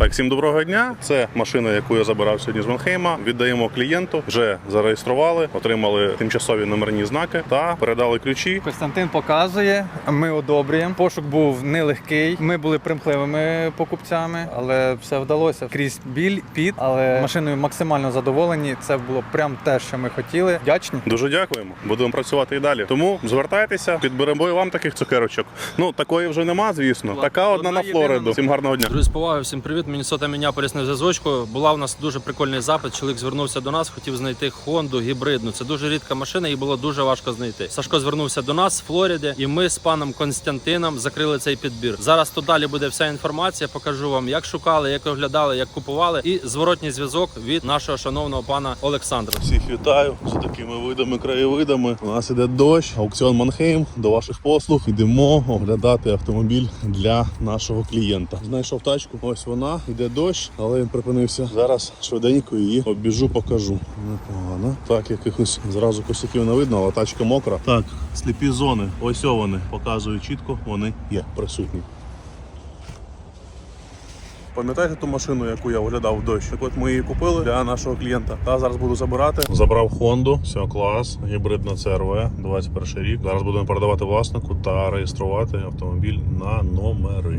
Так, всім доброго дня. Це машина, яку я забирав сьогодні з Манхейма. Віддаємо клієнту. Вже зареєстрували, отримали тимчасові номерні знаки та передали ключі. Костянтин показує, ми одобрюємо. Пошук був нелегкий. Ми були примхливими покупцями, але все вдалося. Крізь біль, піт, але машиною максимально задоволені. Це було прям те, що ми хотіли. Вдячні. Дуже дякуємо. Будемо працювати і далі. Тому звертайтеся, підберемо і вам таких цукерочок. Ну такої вже нема, звісно. Така одна Одна на Флориду. єдина. Всім гарного дня. Друзі, з повагою, всім привіт. Мінісота Міняполіс на зв'язочку. Була у нас дуже прикольний запит. Чоловік звернувся до нас, хотів знайти Хонду гібридну. Це дуже рідка машина, і було дуже важко знайти. Сашко звернувся до нас з Флориди, і ми з паном Константином закрили цей підбір. Зараз тут далі буде вся інформація. Покажу вам, як шукали, як оглядали, як купували, і зворотній зв'язок від нашого шановного пана Олександра. Всіх вітаю з такими видами, краєвидами. У нас іде дощ, аукціон Манхейм до ваших послуг. Йдемо оглядати автомобіль для нашого клієнта. Знайшов тачку. Ось вона, йде дощ, але він припинився. Зараз швиденько її обіжу, покажу. Непогано. Так, якихось зразу косяків не видно, але тачка мокра. Так, сліпі зони. Ось вони. Показую чітко, вони є присутні. Пам'ятаєте ту машину, яку я оглядав в дощ? Так от ми її купили для нашого клієнта. Та зараз буду забирати. Забрав Хонду, все клас, гібридна CRV, 21 рік. Зараз будемо передавати власнику та реєструвати автомобіль на номери.